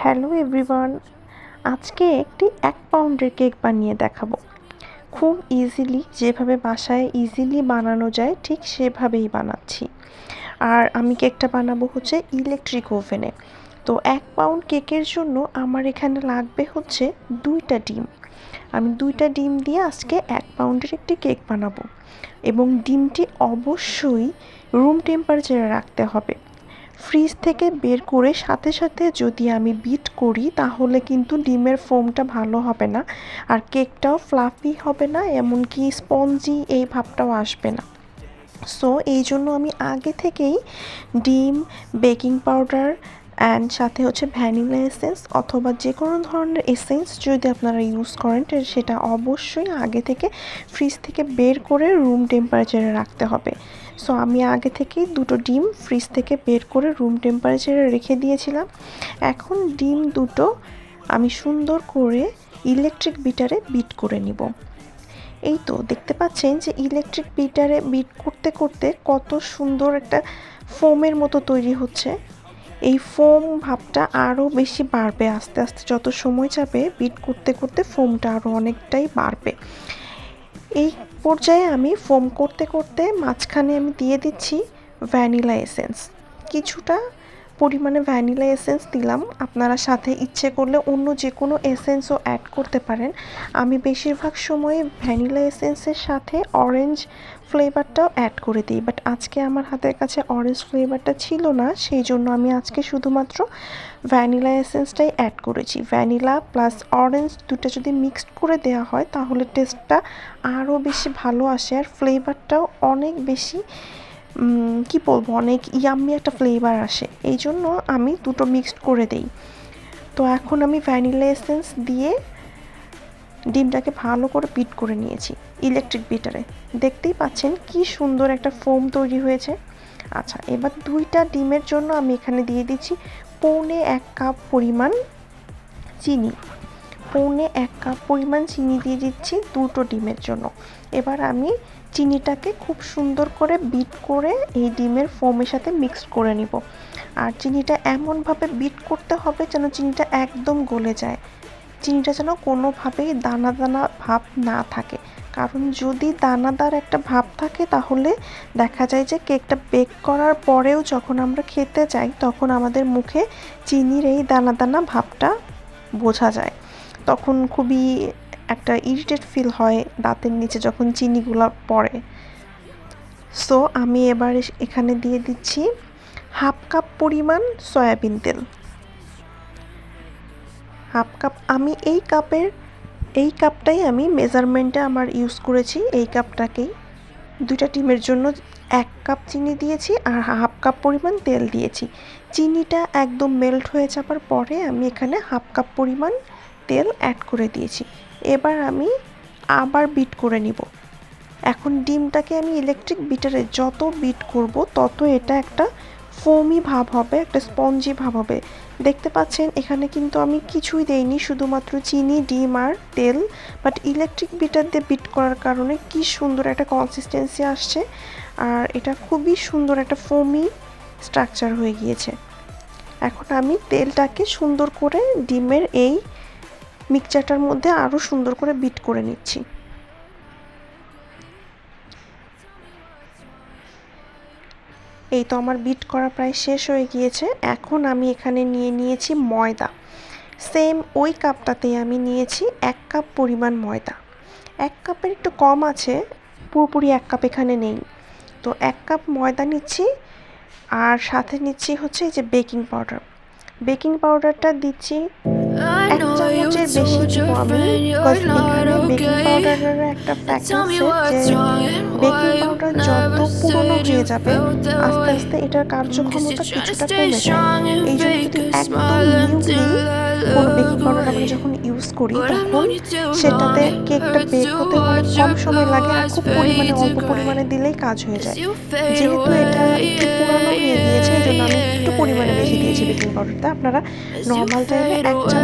Hello everyone, আজকে একটি এক পাউন্ডের কেক বানিয়ে দেখাবো। খুব ইজিলি যেভাবে বাসায় ইজিলি বানানো যায়, ঠিক সেভাবেই বানাচ্ছি। আর আমি কেকটা বানাবো হচ্ছে ইলেকট্রিক ওভেনে তো এক পাউন্ড কেকের জন্য আমার এখানে লাগবে হচ্ছে দুইটা ডিম। আমি দুইটা ডিম দিয়ে আজকে এক পাউন্ডের একটি কেক বানাবো। এবং ডিমটি অবশ্যই রুম টেম্পারেচারে রাখতে হবে। ফ্রিজ থেকে বের করে সাথে সাথে যদি আমি বিট করি, তাহলে কিন্তু ডিমের ফোমটা ভালো হবে না। আর কেকটাও ফ্লাফি হবে না, এমনকি স্পঞ্জি এই ভাবটাও আসবে না। সো এই জন্য আমি আগে থেকেই ডিম, বেকিং পাউডার অ্যান্ড সাথে হচ্ছে ভ্যানিলা এসেন্স অথবা যে কোনো ধরনের এসেন্স যদি আপনারা ইউজ করেন সেটা অবশ্যই আগে থেকে ফ্রিজ থেকে বের করে রুম টেম্পারেচারে রাখতে হবে। সো আমি আগে থেকেই দুটো ডিম ফ্রিজ থেকে বের করে রুম টেম্পারেচারে রেখে দিয়েছিলাম। এখন ডিম দুটো আমি সুন্দর করে ইলেকট্রিক বিটারে বিট করে নিব। এই তো, দেখতে পাচ্ছেন যে ইলেকট্রিক বিটারে বিট করতে করতে কত সুন্দর একটা ফোমের মতো তৈরি হচ্ছে। এই ফোম ভাবটা আরও বেশি বাড়বে আস্তে আস্তে, যত সময় যাবে বিট করতে করতে ফোমটা আরও অনেকটাই বাড়বে। এই পর্যায়ে আমি ফোম করতে করতে মাঝখানে আমি দিয়ে দিচ্ছি ভ্যানিলা এসেন্স। কিছুটা পরিমাণে ভ্যানিলা এসেন্স দিলাম। আপনারা সাথে ইচ্ছে করলে অন্য যে কোনো এসেন্সও অ্যাড করতে পারেন। আমি বেশিরভাগ সময়ে ভ্যানিলা এসেন্সের সাথে অরেঞ্জ ফ্লেভারটাও অ্যাড করে দিই। বাট আজকে আমার হাতের কাছে অরেঞ্জ ফ্লেভারটা ছিল না, সেই জন্য আমি আজকে শুধুমাত্র ভ্যানিলা এসেন্সটাই অ্যাড করেছি। ভ্যানিলা প্লাস অরেঞ্জ দুটো যদি মিক্সড করে দেওয়া হয়, তাহলে টেস্টটা আরও বেশি ভালো আসে। আর ফ্লেভারটাও অনেক বেশি কি বলব, অনেক ইয়াম্মি একটা ফ্লেভার আসে। এই জন্য আমি দুটো মিক্সড করে দেই। তো এখন আমি ভ্যানিলা এসেন্স দিয়ে ডিমটাকে ভালো করে বিট করে নিয়েছি ইলেকট্রিক বিটারে দেখতেই পাচ্ছেন কি সুন্দর একটা ফোম তৈরি হয়েছে। আচ্ছা এবার দুইটা ডিমের জন্য আমি এখানে দিয়ে দিচ্ছি পৌনে এক কাপ পরিমাণ চিনি। পৌনে এক কাপ পরিমাণ চিনি দিয়ে দিচ্ছি দুটো ডিমের জন্য। এবার আমি চিনিটাকে খুব সুন্দর করে বিট করে এই ডিমের ফোমের সাথে মিক্সড করে নিব। আর চিনিটা এমনভাবে বিট করতে হবে যেন চিনিটা একদম গলে যায়। চিনিটা যেন কোনোভাবেই দানা দানা ভাব না থাকে। কারণ যদি দানাদার একটা ভাব থাকে, তাহলে দেখা যায় যে কেকটা বেক করার পরেও যখন আমরা খেতে যাই, তখন আমাদের মুখে চিনির এই দানা দানা ভাবটা বোঝা যায়। তখন খুবই একটা ইরিটেট ফিল হয় দাঁতের নিচে যখন চিনিগুলো পড়ে। সো আমি এবার এখানে দিয়ে দিচ্ছি হাফ কাপ পরিমাণ সয়াবিন তেল। হাফ কাপ, আমি এই কাপের, এই কাপটাই আমি মেজারমেন্টে আমার ইউজ করেছি, এই কাপটাকেই। দুইটা ডিমের জন্য এক কাপ চিনি দিয়েছি আর হাফ কাপ পরিমাণ তেল দিয়েছি। চিনিটা একদম মেল্ট হয়ে যাবার পরে আমি এখানে হাফ কাপ পরিমাণ তেল অ্যাড করে দিয়েছি। এবার আমি আবার বিট করে নিব। এখন ডিমটাকে আমি ইলেকট্রিক বিটারে যত বিট করব, তত এটা একটা ফোমি ভাব হবে, একটা স্পঞ্জি ভাব হবে। দেখতে পাচ্ছেন, এখানে কিন্তু আমি কিছুই দেইনি, শুধুমাত্র চিনি, ডিম আর তেল। বাট ইলেকট্রিক বিটার দিয়ে বিট করার কারণে কি সুন্দর একটা কনসিস্টেন্সি আসছে। আর এটা খুবই সুন্দর একটা ফোমি স্ট্রাকচার হয়ে গিয়েছে। এখন আমি তেলটাকে সুন্দর করে ডিমের এই মিক্সচারটার মধ্যে আরও সুন্দর করে বিট করে নিচ্ছি। এই তো আমার বিট করা প্রায় শেষ হয়ে গিয়েছে। এখন আমি এখানে নিয়ে নিয়েছি ময়দা। সেম ওই কাপটাতেই আমি নিয়েছি এক কাপ পরিমাণ ময়দা। এক কাপের একটু কম আছে, পুরোপুরি এক কাপ এখানে নেই। তো এক কাপ ময়দা নিচ্ছি, আর সাথে নিচ্ছি হচ্ছে এই যে বেকিং পাউডার বেকিং পাউডারটা দিচ্ছি এক চামচের বেশি দিব আমি বিকজ এখানে বেকিং পাউডারের একটা ফ্যাক্ট যে বেকিং পাউডার যত পুরনো হয়ে যাবে আস্তে আস্তে এটার কার্যক্ষমতা কিছুটা কমে যায়। এই জন্য যদি একদম নিউলি কোনো বেকিং পাউডার আমরা যখন ইউজ করি তখন সেটাতে কেকটা বেক হতে অনেক কম সময় লাগে আর খুব পরিমাণে অল্প পরিমাণে দিলেই কাজ হয়ে যায়। যেহেতু এটা একটু পুরানো হয়ে গিয়েছে এই জন্য আমি একটু পরিমাণে বেশি দিয়েছি বেকিং পাউডারটা আপনারা নর্মাল টাইমে এক চামচ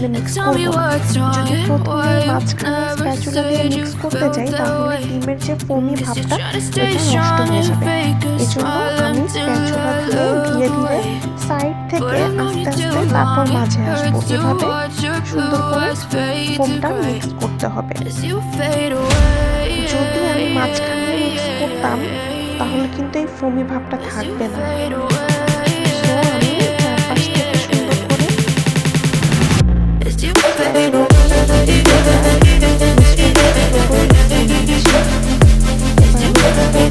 মাঝখানে মিক্স করব। যদি প্রথমে মাঝখানে স্প্যাচুলা দিয়ে মিক্স করতে যাই তাহলে ডিমের যে ফোমি ভাবটা এটা নষ্ট হয়ে যাবে। এজন্য আমি স্প্যাচুলা দিয়ে ধীরে ধীরে সাইড থেকে আস্তে আস্তে তারপর মাঝে আসব। এভাবে সুন্দর করে ফোমটা মিক্স করতে হবে। যদি আমি মাঝখানে মিক্স করতাম তাহলে কিন্তু এই ফোমি ভাবটা থাকবে না। Thank you.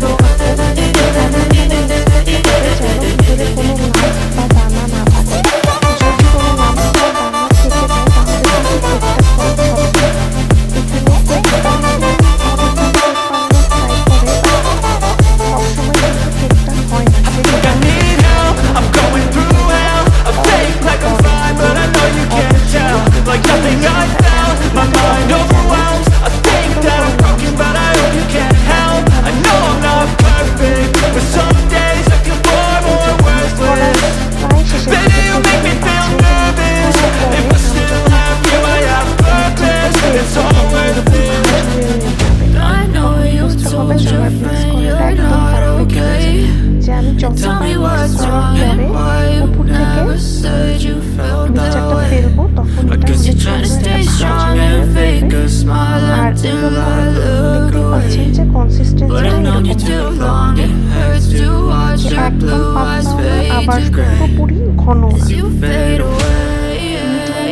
Long, it hurts to watch যে একদম eyes পাতলাও না fade আবার পুরোপুরি ঘন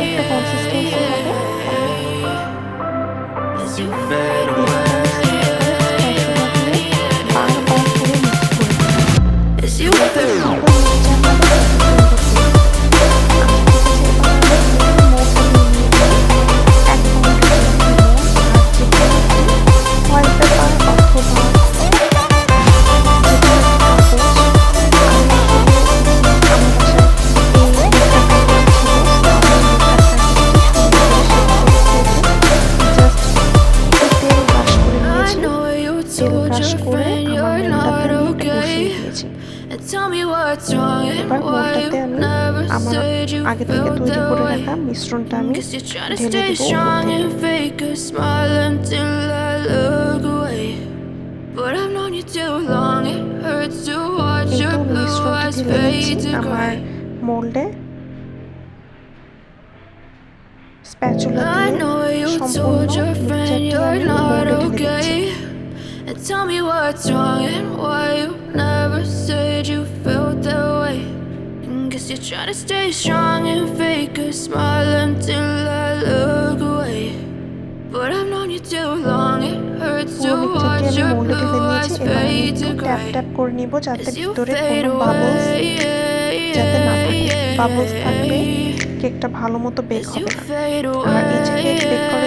একটা কনসিস্টেন্সি হবে As you fade এবার you আমি আমার আগে থেকে তৈরি করে রাখা মিশ্রণটা আমি ঢেলে to আমার মোল্ডে স্প্যাচুলা I দিয়ে know you সম্পূর্ণ মিক্সচারটি you're আমি not মোল্ডে ঢেলে দিচ্ছি okay. And tell me what's wrong and why you never said you felt that way. And guess you're trying to stay strong and fake a smile until I look away. But I've known you too long, it hurts to watch your blue eyes fade to gray. করে As you fade away, যাতে না থাকে bubbles থাকলে কেকটা ভালো মতো bake হবে না আর এই যে কেক বেক করার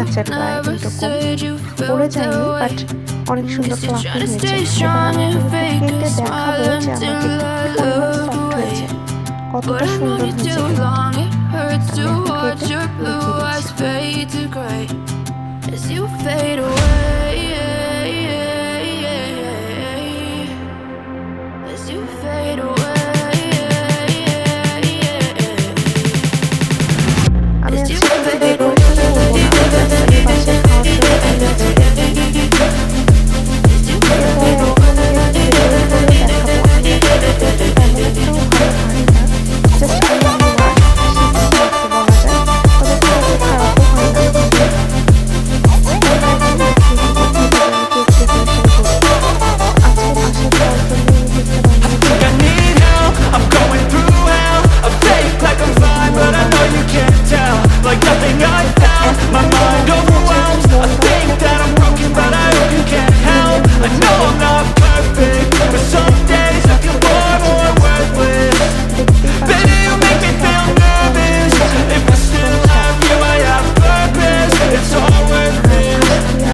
যাচ্ছে প্রায় এরকম পড়ে যায়নি বাট অনেক সুন্দর ফ্লাফি হয়েছে। এখানে দেখাবো যে আমাকে সফট হয়েছে কতটা সুন্দর হয়েছে As you fade away